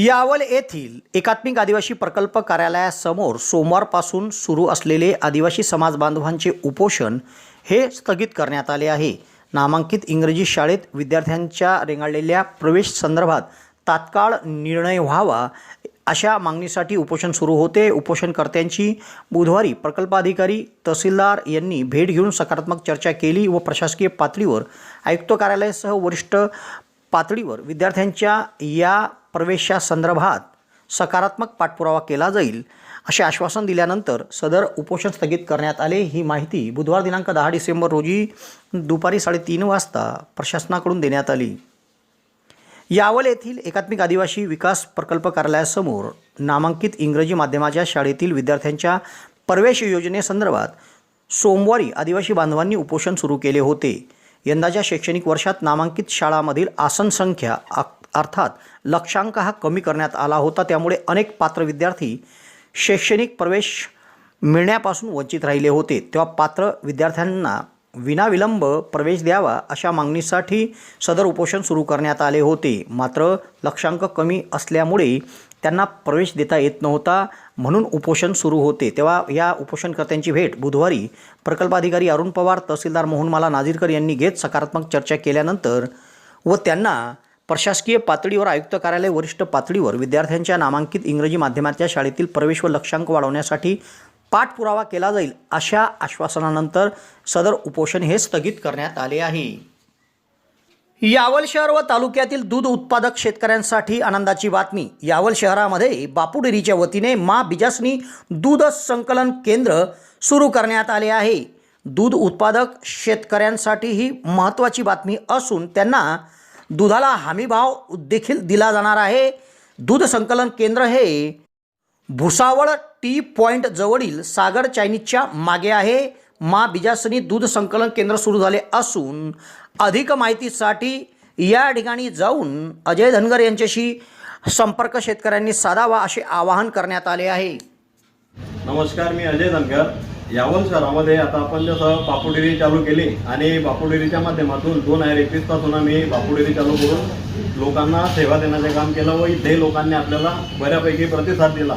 यावल येथील एकात्मिक आदिवासी प्रकल्प कार्यालयासमोर सोमवारपासून सुरू असलेले आदिवासी समाज बांधवांचे उपोषण हे स्थगित करण्यात आले आहे. नामांकित इंग्रजी शाळेत विद्यार्थ्यांच्या रेंगाळलेल्या प्रवेश संदर्भात तात्काळ निर्णय व्हावा अशा मागणीसाठी उपोषण सुरू होते. उपोषणकर्त्यांची बुधवारी प्रकल्पाधिकारी तहसीलदार यांनी भेट घेऊन सकारात्मक चर्चा केली व प्रशासकीय पातळीवर आयुक्त कार्यालयासह वरिष्ठ पातळीवर विद्यार्थ्यांच्या या प्रवेशासंदर्भात सकारात्मक पाठपुरावा केला जाईल असे आश्वासन दिल्यानंतर सदर उपोषण स्थगित करण्यात आले ही माहिती बुधवार दिनांक दहा डिसेंबर रोजी दुपारी साडेतीन वाजता प्रशासनाकडून देण्यात आली. यावल येथील एकात्मिक आदिवासी विकास प्रकल्प कार्यालयासमोर नामांकित इंग्रजी माध्यमाच्या शाळेतील विद्यार्थ्यांच्या प्रवेश योजनेसंदर्भात सोमवारी आदिवासी बांधवांनी उपोषण सुरू केले होते. यंदाच्या शैक्षणिक वर्षात नामांकित शाळांमधील आसन संख्या अर्थात लक्षांक हा कमी करण्यात आला होता. त्यामुळे अनेक पात्र विद्यार्थी शैक्षणिक प्रवेश मिळण्यापासून वंचित राहिले होते. तेव्हा पात्र विद्यार्थ्यांना विनाविलंब प्रवेश द्यावा अशा मागणीसाठी सदर उपोषण सुरू करण्यात आले होते. मात्र लक्षांक कमी असल्यामुळे त्यांना प्रवेश देता येत नव्हता म्हणून उपोषण सुरू होते. तेव्हा या उपोषणकर्त्यांची भेट बुधवारी प्रकल्पाधिकारी अरुण पवार तहसीलदार मोहनमाला नाझीरकर यांनी घेत सकारात्मक चर्चा केल्यानंतर व त्यांना प्रशासकीय पातळीवर आयुक्त कार्यालय वरिष्ठ पातळीवर विद्यार्थ्यांच्या नामांकित इंग्रजी माध्यमाच्या शाळेतील प्रवेश व लक्षांक वाढवण्यासाठी पाठपुरावा केला जाईल अशा आश्वासनानंतर सदर उपोषण हे स्थगित करण्यात आले आहे. यावल शहर व तालुक्यातील दूध उत्पादक शेतकऱ्यांसाठी आनंदाची बातमी. यावल शहरामध्ये बापूडेरीच्या वतीने मा बिजासनी दूध संकलन केंद्र सुरू करण्यात आले आहे. दूध उत्पादक शेतकऱ्यांसाठी ही महत्त्वाची बातमी असून त्यांना दुधाला हमीभाव देखील दिला जाणार आहे. दूध संकलन केंद्र हे भुसावळ टी पॉईंट जवळील सागर चायनीजच्या मागे आहे. मा बिजासनी दूध संकलन केंद्र सुरू झाले असून अधिक माहितीसाठी या ठिकाणी जाऊन अजय धनगर यांच्याशी संपर्क शेतकऱ्यांनी साधावा असे आवाहन करण्यात आले आहे. नमस्कार मी अजय धनगर. यावल शहरामध्ये आता आपण जसं बापुडेरी चालू केली आणि बापुडेरीच्या माध्यमातून दोन हजार एकवीसपासून आम्ही बापुडेरी चालू करून लोकांना सेवा देण्याचे काम केलं व इथे लोकांनी आपल्याला बऱ्यापैकी प्रतिसाद दिला.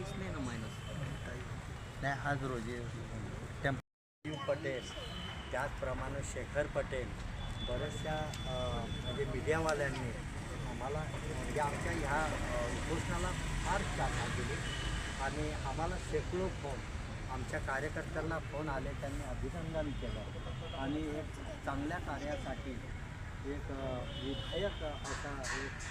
माझ्यासाठी नाही ना मायनस नाही आज रोजी टेम्पो पटेल त्याचप्रमाणे शेखर पटेल बऱ्याचशा म्हणजे मीडियावाल्यांनी आम्हाला म्हणजे आमच्या ह्या उपोषणाला फार चालना दिली. आणि आम्हाला शेकडो फोन आमच्या कार्यकर्त्यांना फोन आले त्यांनी अभिनंदन केलं. आणि एक चांगल्या कार्यासाठी एक विधायक असा एक